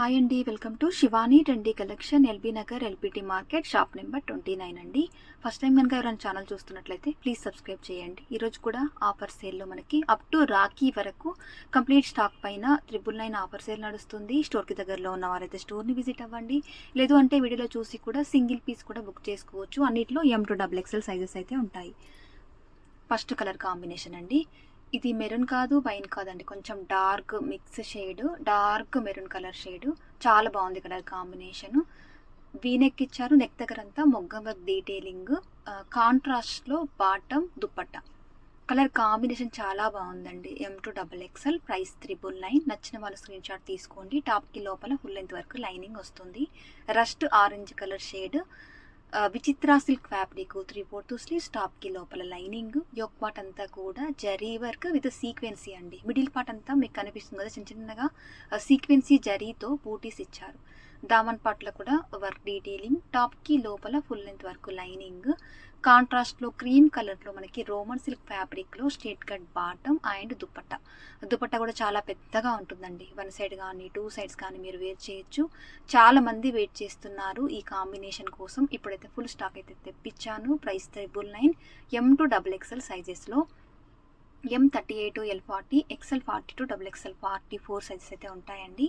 Hi అండి welcome to Shivani trendy collection LB Nagar LPT market shop number twenty nine అండి. First time కనుక ఎవరైనా channel చూస్తున్నట్లయితే please subscribe చేయండి. ఈరోజు కూడా ఆఫర్ సేల్లో మనకి అప్ టు రాఖీ వరకు కంప్లీట్ స్టాక్ పైన త్రిబుల్ నైన్ ఆఫర్ సేల్ నడుస్తుంది. స్టోర్కి దగ్గరలో ఉన్న వారైతే స్టోర్ని విజిట్ అవ్వండి. లేదు అంటే వీడియోలో చూసి కూడా సింగిల్ పీస్ కూడా బుక్ చేసుకోవచ్చు. అన్నిట్లో M to double XL sizes అయితే ఉంటాయి. ఫస్ట్ కలర్ కాంబినేషన్ అండి. ఇది మెరూన్ కాదు వైన్ కాదండి. కొంచెం dark mix shade dark maroon colour shade. చాలా బాగుంది కలర్ కాంబినేషన్. వీనెక్ ఇచ్చారు నెక్ దగ్గర అంతా మొగ్గం వర్క్ డీటెయిలింగ్. కాంట్రాస్ట్లో బాటమ్ దుప్పట్ట. కలర్ కాంబినేషన్ చాలా బాగుందండి. M to double XL price triple nine. నచ్చిన వాళ్ళు స్క్రీన్ షాట్ తీసుకోండి. టాప్కి లోపల ఫుల్ లెంత్ వరకు లైనింగ్ వస్తుంది. Rust orange colour shade. Vichitra silk fabric three fourth sleeves టాప్కి లోపల లైనింగ్ యోక్ పార్ట్ అంతా కూడా జరీ వర్క్ విత్ సీక్వెన్సీ అండి. మిడిల్ పార్ట్ అంతా మీకు కనిపిస్తుంది కదా చిన్న చిన్నగా సీక్వెన్సీ జరీతో బూటీస్ ఇచ్చారు. దామన్ పార్ట్లో కూడా వర్క్ డీటెయిలింగ్. టాప్కి లోపల ఫుల్ లెంత్ వరకు లైనింగ్. కాంట్రాస్ట్లో క్రీమ్ కలర్లో మనకి రోమన్ సిల్క్ ఫ్యాబ్రిక్లో straight cut bottom and dupatta. Dupatta కూడా చాలా పెద్దగా ఉంటుందండి. వన్ సైడ్ కానీ టూ సైడ్స్ కానీ మీరు వేర్ చేయొచ్చు. చాలా మంది వెయిట్ చేస్తున్నారు ఈ కాంబినేషన్ కోసం. ఇప్పుడైతే ఫుల్ స్టాక్ అయితే తెప్పించాను. Price triple nine M to double XL సైజెస్లో M thirty eight L forty XL forty two double XL forty four sizes అయితే ఉంటాయండి.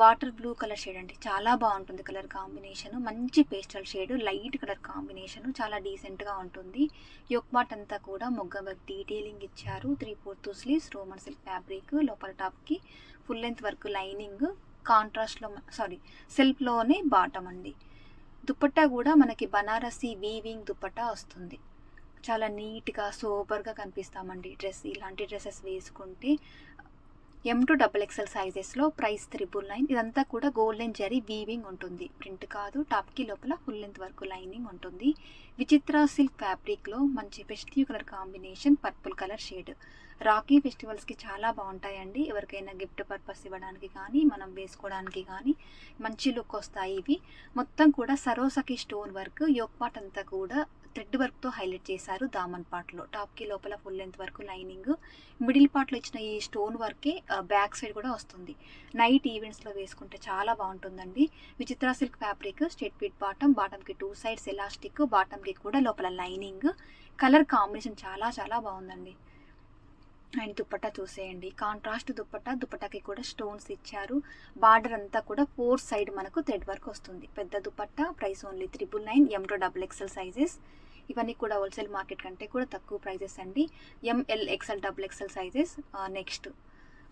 వాటర్ బ్లూ కలర్ షేడ్ అండి. చాలా బాగుంటుంది కలర్ కాంబినేషన్. మంచి pastel shade light colour combination. చాలా డీసెంట్గా ఉంటుంది. యొక్ bat అంతా కూడా మొగ్గ వర్క్ డీటెయిలింగ్ ఇచ్చారు. Three fourth sleeves Roman silk fabric లోపల టాప్కి ఫుల్ లెంత్ వర్క్ లైనింగ్ కాంట్రాస్ట్లో సారీ సెల్ఫ్లోనే బాటమ్ అండి. దుపట్టా కూడా మనకి బనారసి వీవింగ్ దుపట్టా వస్తుంది. చాలా నీట్గా సూపర్గా కనిపిస్తామండి డ్రెస్. ఇలాంటి డ్రెస్సెస్ వేసుకుంటే ఎం టు డబుల్ ఎక్స్ఎల్ సైజెస్లో ప్రైస్ త్రిబుల్ నైన్ ఇదంతా కూడా గోల్డెన్ జరీ వీవింగ్ ఉంటుంది. ప్రింట్ కాదు టాప్కి లోపల ఫుల్ లెంత్ వరకు లైనింగ్ ఉంటుంది. విచిత్ర సిల్క్ ఫ్యాబ్రిక్లో మంచి festive colour combination purple colour shade Rakhi ఫెస్టివల్స్కి చాలా బాగుంటాయండి. ఎవరికైనా గిఫ్ట్ పర్పస్ ఇవ్వడానికి కానీ మనం వేసుకోవడానికి కానీ మంచి లుక్ వస్తాయి ఇవి. మొత్తం కూడా Swarovski stone work yoke part అంతా కూడా థ్రెడ్ వర్క్తో హైలైట్ చేశారు దామన్ పార్ట్లో టాప్కి లోపల ఫుల్ లెంత్ వరకు లైనింగ్. మిడిల్ పార్ట్లో ఇచ్చిన ఈ స్టోన్ వర్కే బ్యాక్ సైడ్ కూడా వస్తుంది. నైట్ ఈవెంట్స్లో వేసుకుంటే చాలా బాగుంటుందండి. Vichitra silk fabric straight fit bottom బాటమ్కి two sides elastic బాటమ్కి కూడా లోపల లైనింగ్. కలర్ కాంబినేషన్ చాలా చాలా బాగుందండి. అండ్ దుప్పట్టా చూసేయండి. కాంట్రాస్ట్ దుప్పట్టా దుప్పటాకి కూడా స్టోన్స్ ఇచ్చారు. బార్డర్ అంతా కూడా ఫోర్ సైడ్ మనకు థ్రెడ్ వర్క్ వస్తుంది. పెద్ద dupatta price only triple nine M double XL sizes. ఇవన్నీ కూడా హోల్సేల్ మార్కెట్ కంటే కూడా తక్కువ ప్రైజెస్ అండి. M L XL double XL sizes next.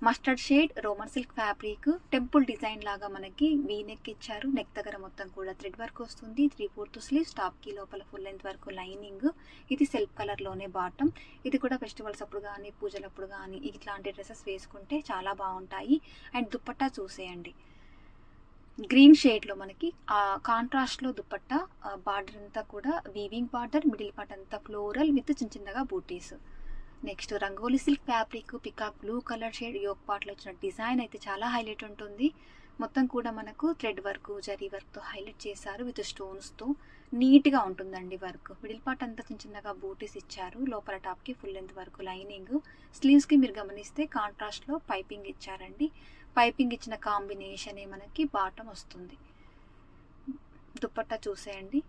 Mustard shade Roman silk fabric temple design లాగా మనకి వీ నెక్ ఇచ్చారు. నెక్ దగ్గర మొత్తం కూడా థ్రెడ్ వర్క్ వస్తుంది. త్రీ ఫోర్త్ స్లీవ్స్ టాప్కి లోపల ఫుల్ లెంత్ వరకు లైనింగ్ ఇది సెల్ఫ్ కలర్లోనే బాటమ్ ఇది కూడా ఫెస్టివల్స్ అప్పుడు కానీ పూజలప్పుడు కానీ ఇట్లాంటి డ్రెస్సెస్ వేసుకుంటే చాలా బాగుంటాయి. అండ్ దుప్పట్టా చూసేయండి. గ్రీన్ షేడ్లో మనకి ఆ కాంట్రాస్ట్లో దుప్పట్టా బార్డర్ అంతా కూడా వీవింగ్ బార్డర్ మిడిల్ పార్ట్ అంతా ఫ్లోరల్ విత్ చిన్న చిన్నగా బూటీస్ next Rangoli silk fabric peacock blue colour shade yoke పాట్లో వచ్చిన డిజైన్ అయితే చాలా హైలైట్ ఉంటుంది. మొత్తం కూడా మనకు థ్రెడ్ వర్క్ జరీ వర్క్తో హైలైట్ చేశారు విత్ స్టోన్స్తో నీట్గా ఉంటుందండి వర్క్. మిడిల్ పార్ట్ అంతా చిన్న చిన్నగా బూటీస్ ఇచ్చారు. లోపల టాప్కి ఫుల్ లెంత్ వరకు లైనింగ్. స్లీవ్స్కి మీరు గమనిస్తే కాంట్రాస్ట్లో పైపింగ్ ఇచ్చారండి. పైపింగ్ ఇచ్చిన కాంబినేషనే మనకి బాటం వస్తుంది. దుప్పట్ట చూసేయండి.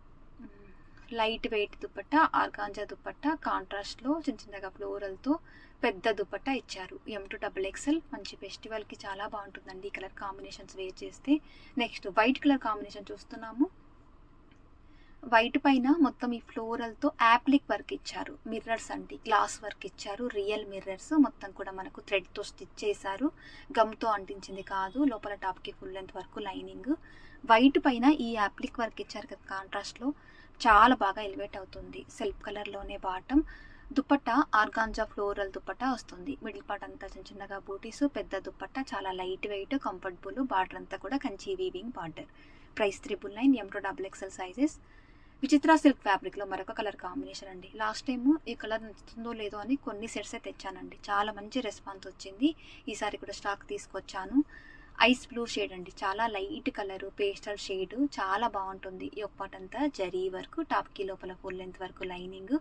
Light weight dupatta organza dupatta కాంట్రాస్ట్లో చిన్న చిన్నగా ఫ్లోరల్తో పెద్ద దుపట్ట ఇచ్చారు. ఎం టు డబుల్ ఎక్సెల్ మంచి ఫెస్టివల్కి చాలా బాగుంటుందండి. ఈ కలర్ కాంబినేషన్స్ వేర్ చేస్తే. నెక్స్ట్ వైట్ కలర్ కాంబినేషన్ చూస్తున్నాము. వైట్ పైన మొత్తం ఈ ఫ్లోరల్తో యాప్లిక్ వర్క్ ఇచ్చారు. మిర్రర్స్ అండి. గ్లాస్ వర్క్ ఇచ్చారు. రియల్ మిర్రర్స్ మొత్తం కూడా మనకు థ్రెడ్తో స్టిచ్ చేశారు. గమ్తో అంటించింది కాదు. లోపల టాప్కి ఫుల్ లెంత్ వరకు లైనింగ్ వైట్ పైన ఈ యాప్లిక్ వర్క్ ఇచ్చారు కదా కాంట్రాస్ట్లో చాలా బాగా ఎలివేట్ అవుతుంది. సెల్ఫ్ కలర్లోనే bottom dupatta organza floral dupatta వస్తుంది. మిడిల్ పార్ట్ అంతా చిన్న చిన్నగా బూటీస్ పెద్ద దుప్పట్ట చాలా లైట్ వెయిట్ కంఫర్టబుల్ బార్డర్ అంతా కూడా Kanchi weaving border. Price triple nine M double XL sizes Vichitra silk ఫ్యాబ్రిక్లో మరొక కలర్ కాంబినేషన్ అండి. లాస్ట్ టైం ఈ కలర్ నచ్చుతుందో లేదో అని కొన్ని సెట్సే తెచ్చానండి. చాలా మంచి రెస్పాన్స్ వచ్చింది. ఈసారి కూడా స్టాక్ తీసుకొచ్చాను. ఐస్ బ్లూ షేడ్ అండి. చాలా లైట్ కలర్ పేస్టల్ షేడ్ చాలా బాగుంటుంది. ఈ ఒక్కటి అంతా జరీ వరకు టాప్కి లోపల ఫుల్ లెంత్ వరకు lining.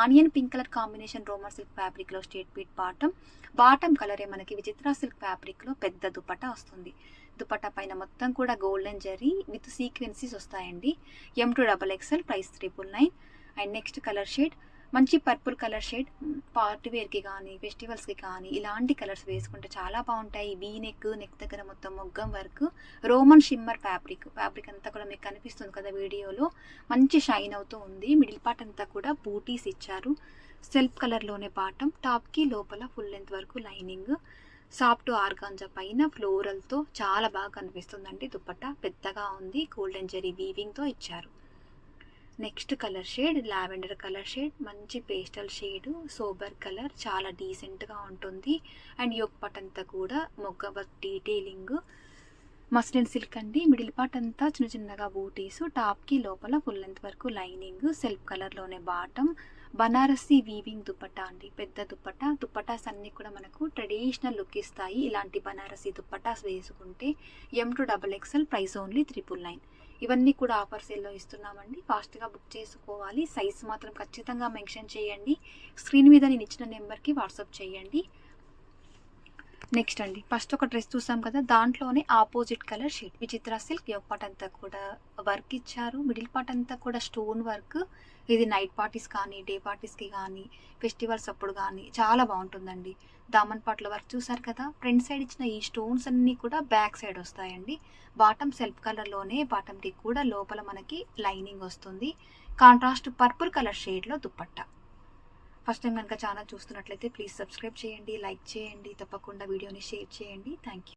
Onion pink colour combination Roman silk ఫ్యాబ్రిక్లో స్టేట్ పీట్ బాటమ్ బాటమ్ కలరే మనకి విచిత్ర సిల్క్ ఫ్యాబ్రిక్లో పెద్ద దుపట్టా వస్తుంది. దుపట్టా పైన మొత్తం కూడా గోల్డెన్ జరీ విత్ సీక్వెన్సీస్ వస్తాయండి. M to double XL price triple nine and next colour shade మంచి పర్పుల్ కలర్ షేడ్ పార్టీ వేర్కి కానీ ఫెస్టివల్స్కి కానీ ఇలాంటి కలర్స్ వేసుకుంటే చాలా బాగుంటాయి. వీ నెక్ నెక్ దగ్గర మొత్తం maggam work Roman shimmer fabric fabric అంతా కూడా మీకు కనిపిస్తుంది కదా వీడియోలో. మంచి షైన్ అవుతూ ఉంది. మిడిల్ పార్ట్ అంతా కూడా బూటీస్ ఇచ్చారు. సెల్ఫ్ కలర్లోనే బాటం టాప్కి లోపల ఫుల్ లెంత్ వరకు లైనింగ్. సాఫ్ట్ ఆర్గాంజా పైన ఫ్లోరల్తో చాలా బాగా కనిపిస్తుందండి. దుప్పట్ట పెద్దగా ఉంది. గోల్డెన్ జరీ వీవింగ్తో ఇచ్చారు. Next colour shade lavender colour shade మంచి పేస్టల్ షేడ్ సోబర్ కలర్ చాలా డీసెంట్గా ఉంటుంది. అండ్ యొక్క పార్ట్ అంతా కూడా మొగ్గ వర్క్ డీటెయిలింగ్ మస్లిన్ సిల్క్ అండి. మిడిల్ పార్ట్ అంతా చిన్న చిన్నగా బూటీస్ టాప్కి లోపల ఫుల్ లెంత్ వరకు లైనింగ్ సెల్ఫ్ కలర్లోనే బాటమ్ బనారసి వీవింగ్ దుప్పట అండి. పెద్ద దుప్పట దుప్పటాస్ అన్నీ కూడా మనకు ట్రెడిషనల్ లుక్ ఇస్తాయి. ఇలాంటి బనారసి దుప్పటాస్ వేసుకుంటే M to double XL price only triple nine. ఇవన్నీ కూడా ఆఫర్ సేల్లో ఇస్తున్నామండి. ఫాస్ట్గా బుక్ చేసుకోవాలి. సైజ్ మాత్రం ఖచ్చితంగా మెన్షన్ చేయండి. స్క్రీన్ మీద నేను ఇచ్చిన నెంబర్కి వాట్సాప్ చేయండి. నెక్స్ట్ అండి. ఫస్ట్ ఒక డ్రెస్ చూసాం కదా దాంట్లోనే opposite colour shade Vichitra silk యొక్క పార్ట్ అంతా కూడా వర్క్ ఇచ్చారు. మిడిల్ పార్ట్ అంతా కూడా స్టోన్ వర్క్ ఇది నైట్ పార్టీస్ కానీ డే పార్టీస్కి కానీ ఫెస్టివల్స్ అప్పుడు కానీ చాలా బాగుంటుందండి. దామన్ పాట్ల వర్క్ చూసారు కదా ఫ్రంట్ సైడ్ ఇచ్చిన ఈ స్టోన్స్ అన్నీ కూడా బ్యాక్ సైడ్ వస్తాయండి. బాటమ్ సెల్ఫ్ కలర్లోనే బాటమ్కి కూడా లోపల మనకి లైనింగ్ వస్తుంది. కాంట్రాస్ట్ పర్పుల్ కలర్ షేడ్లో దుప్పట్టా. ఫస్ట్ టైం కనుక ఛానల్ చూస్తున్నట్లయితే ప్లీజ్ సబ్స్క్రైబ్ చేయండి లైక్ చేయండి తప్పకుండా వీడియోని షేర్ చేయండి. Thank you